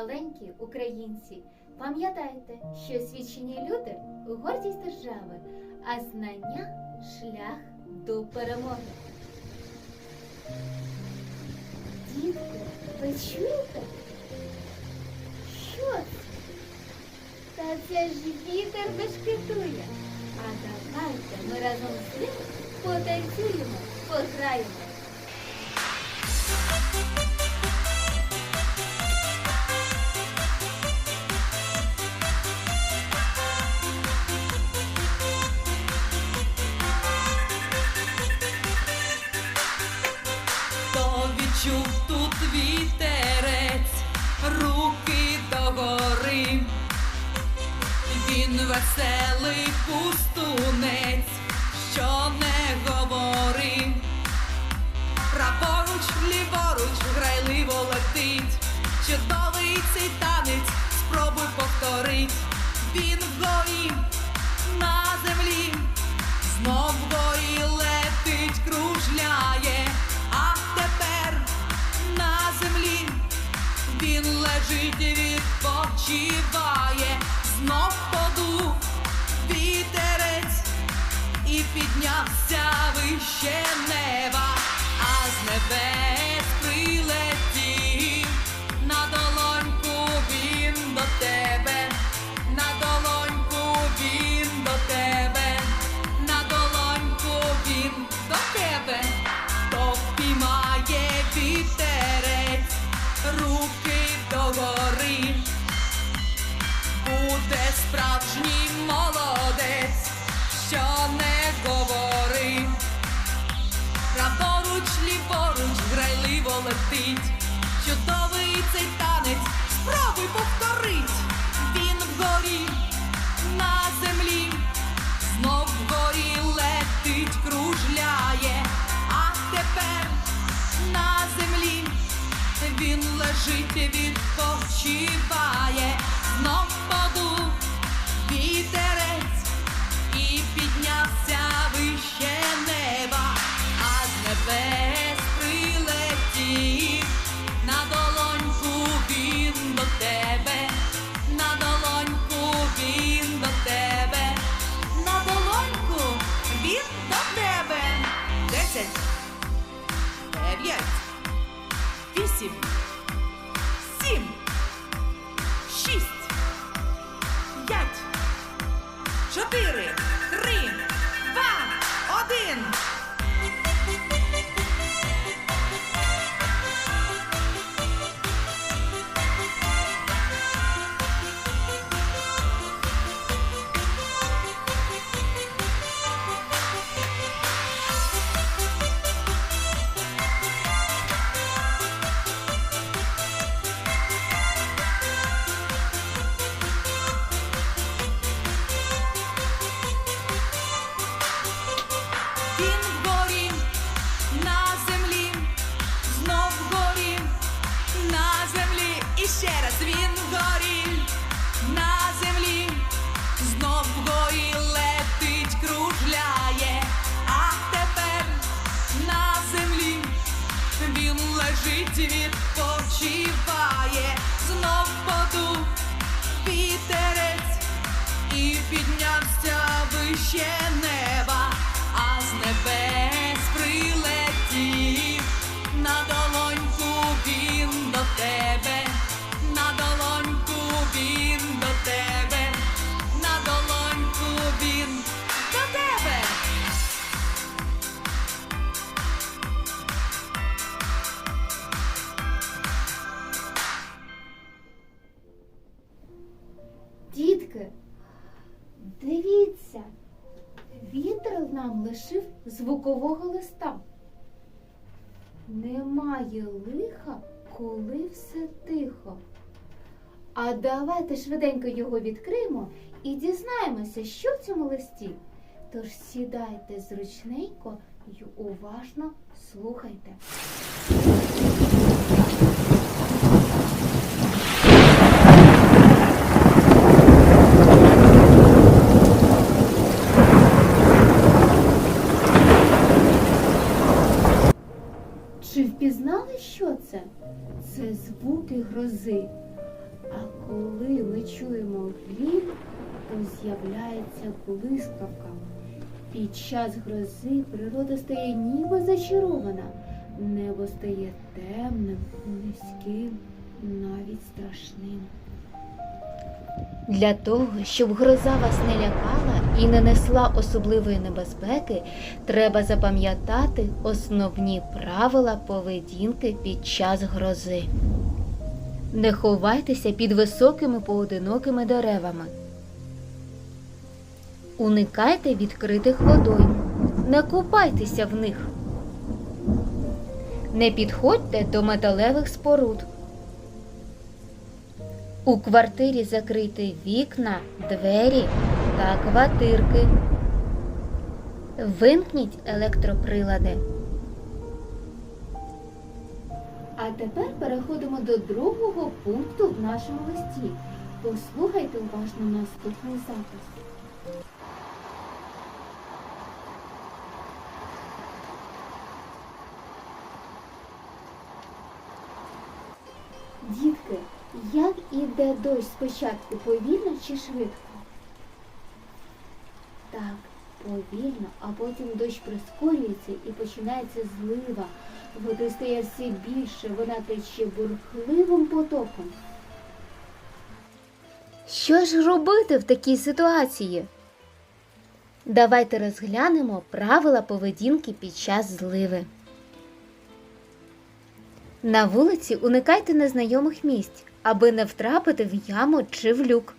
маленькі українці, пам'ятайте, що освічені люди гордість держави, а знання шлях до перемоги. Дітки, ви чуєте? Що це? Та це ж вітер бешкетує. А давайте ми разом з ним потанцюємо, пограємо. Він вгорі на землі, знов вгорі летить, кружляє, а тепер на землі. Він лежить і відпочиває, знов подув вітерець і піднявся вище неба, а з небес прилетів Десять, дев'ять. Вісім, сім, Він вгорі на землі, знов вгорі на землі, і ще раз він вгорі на землі, знов вгорі летить, кружляє, а тепер на землі він лежить, відпочиває, знов подув вітерець і піднявся вище неба, звукового листа. Немає лиха, коли все тихо. А давайте швиденько його відкриємо і дізнаємося, що в цьому листі. Тож сідайте зручненько і уважно слухайте. Грози. А коли ми чуємо грім, то з'являється блискавка. Під час грози природа стає ніби зачарована. Небо стає темним, низьким, навіть страшним. Для того, щоб гроза вас не лякала і не несла особливої небезпеки, треба запам'ятати основні правила поведінки під час грози. Не ховайтеся під високими поодинокими деревами. Уникайте відкритих водойм. Не купайтеся в них. Не підходьте до металевих споруд. У квартирі закрийте вікна, двері та квартирки. Вимкніть електроприлади. А тепер переходимо до другого пункту в нашому листі. Послухайте уважно наступний запис. Дітки, як іде дощ спочатку повільно чи швидко? Так, повільно, а потім дощ прискорюється і починається злива. Води стає все більше, вона тече бурхливим потоком. Що ж робити в такій ситуації? Давайте розглянемо правила поведінки під час зливи. На вулиці уникайте незнайомих місць, аби не втрапити в яму чи в люк.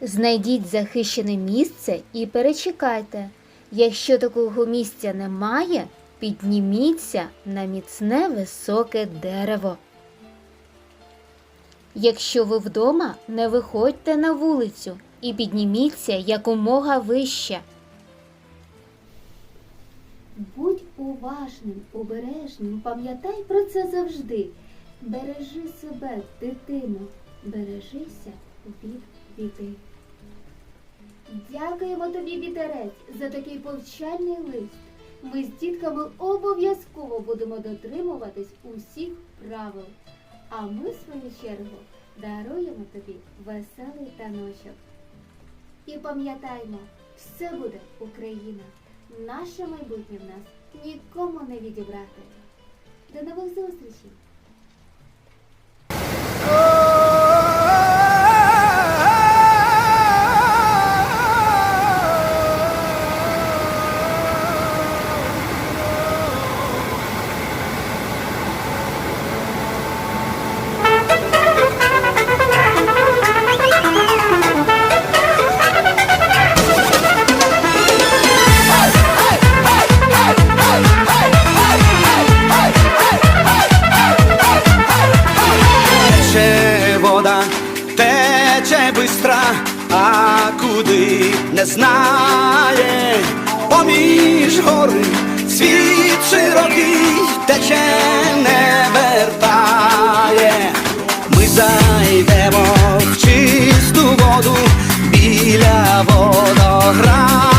Знайдіть захищене місце і перечекайте. Якщо такого місця немає, підніміться на міцне високе дерево. Якщо ви вдома, не виходьте на вулицю і підніміться якомога вище. Будь уважним, обережним, пам'ятай про це завжди. Бережи себе, дитино, бережися від біди. Дякуємо тобі, вітерець, за такий повчальний лист. Ми з дітками обов'язково будемо дотримуватись усіх правил. А ми, в свою чергу, даруємо тобі веселий таночок. І пам'ятаймо, все буде Україна. Наше майбутнє в нас нікому не відібрати. До нових зустрічей! Бистра, а куди не знає, поміж гори світ широкий тече не вертає. Ми зайдемо в чисту воду біля водограю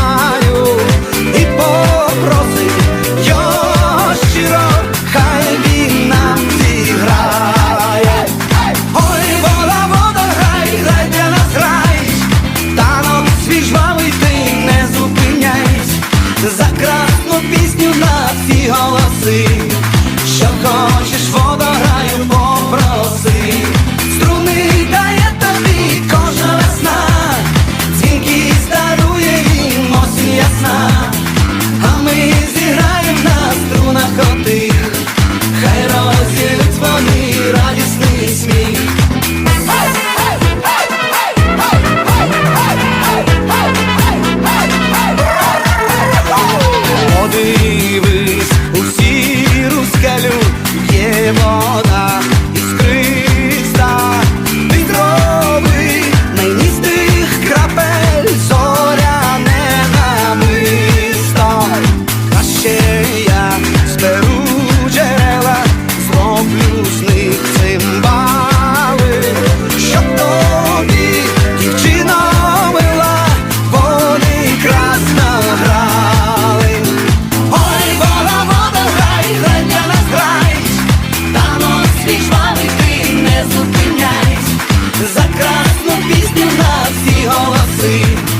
see